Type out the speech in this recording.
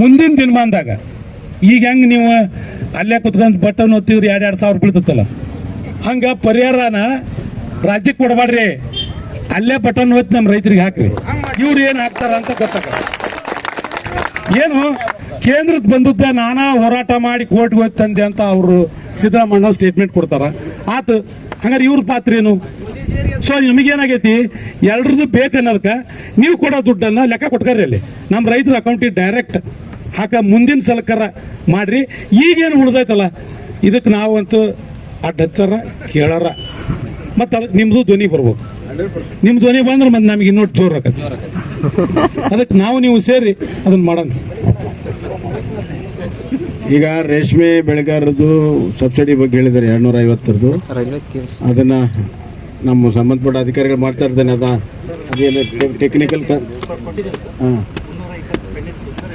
ಮುಂದಿನ ದಿನಮಾನದಾಗ, ಈಗ ಹೆಂಗೆ ನೀವು ಅಲ್ಲೇ ಕುತ್ಕೊಂಡು ಬಟನ್ ಒತ್ತಿದ್ರೆ ಎರಡು ಎರಡು ಸಾವಿರ ಬೀಳ್ತತ್ತಲ್ಲ ಹಂಗೆ ಪರಿಹಾರನ ರಾಜ್ಯಕ್ಕೆ ಕೊಡಬಾಡ್ರಿ. ಅಲ್ಲೇ ಬಟನ್ ಒತ್ತಿ ನಮ್ಮ ರೈತರಿಗೆ ಹಾಕ್ರಿ. ಇವ್ರು ಏನು ಹಾಕ್ತಾರ ಅಂತ ಗೊತ್ತಾಗ ಏನು? ಕೇಂದ್ರಕ್ಕೆ ಬಂದದ್ದೇ ನಾನಾ ಹೋರಾಟ ಮಾಡಿ ಕೋರ್ಟ್ಗೆ ಹೋಗಿ ತಂದೆ ಅಂತ ಅವರು ಸಿದ್ದರಾಮಣ್ಣ ಸ್ಟೇಟ್ಮೆಂಟ್ ಕೊಡ್ತಾರ. ಆತು, ಹಂಗಾರೆ ಇವ್ರ ಪಾತ್ರ ಏನು? ಸೊ ನಿಮಗೇನಾಗೈತಿ? ಎಲ್ರದ್ದು ಬೇಕನ್ನೋದಕ್ಕೆ ನೀವು ಕೊಡೋ ದುಡ್ಡನ್ನು ಲೆಕ್ಕ ಕೊಟ್ಕರಿ ಅಲ್ಲಿ. ನಮ್ಮ ರೈತರ ಅಕೌಂಟಿಗೆ ಡೈರೆಕ್ಟ್ ಹಾಕ ಮುಂದಿನ ಸಲಕರ ಮಾಡ್ರಿ. ಈಗೇನು ಉಳ್ದೈತಲ್ಲ ಇದಕ್ಕೆ ನಾವಂತೂ ಅಡ್ಡ ಹಚ್ಚಾರ ಕೇಳಾರ. ಮತ್ತು ಅದಕ್ಕೆ ನಿಮ್ಮದು ಧ್ವನಿ ಬರ್ಬೋದು ನಿಮ್ಮ ಧ್ವನಿ ಬಂದ್ರೆ ಮತ್ತೆ ನಮಗೆ ಇನ್ನೊಟ್ಟು ಜೋರು ಆಕತಿ. ಅದಕ್ಕೆ ನಾವು ನೀವು ಸೇರಿ ಅದನ್ನ ಮಾಡೋಣ. ಈಗ ರೇಷ್ಮೆ ಬೆಳೆಗಾರರದು ಸಬ್ಸಿಡಿ ಬಗ್ಗೆ ಹೇಳಿದ್ದಾರೆ ಎರಡ್ನೂರ ಐವತ್ತರದ್ದು ಅದನ್ನ ನಮ್ಮ ಸಂಬಂಧಪಟ್ಟ ಅಧಿಕಾರಿಗಳು ಮಾಡ್ತಾ ಇರ್ತಾನೆ, ಅದ ಅದೇನು ಟೆಕ್ನಿಕಲ್ ಹಾಂ.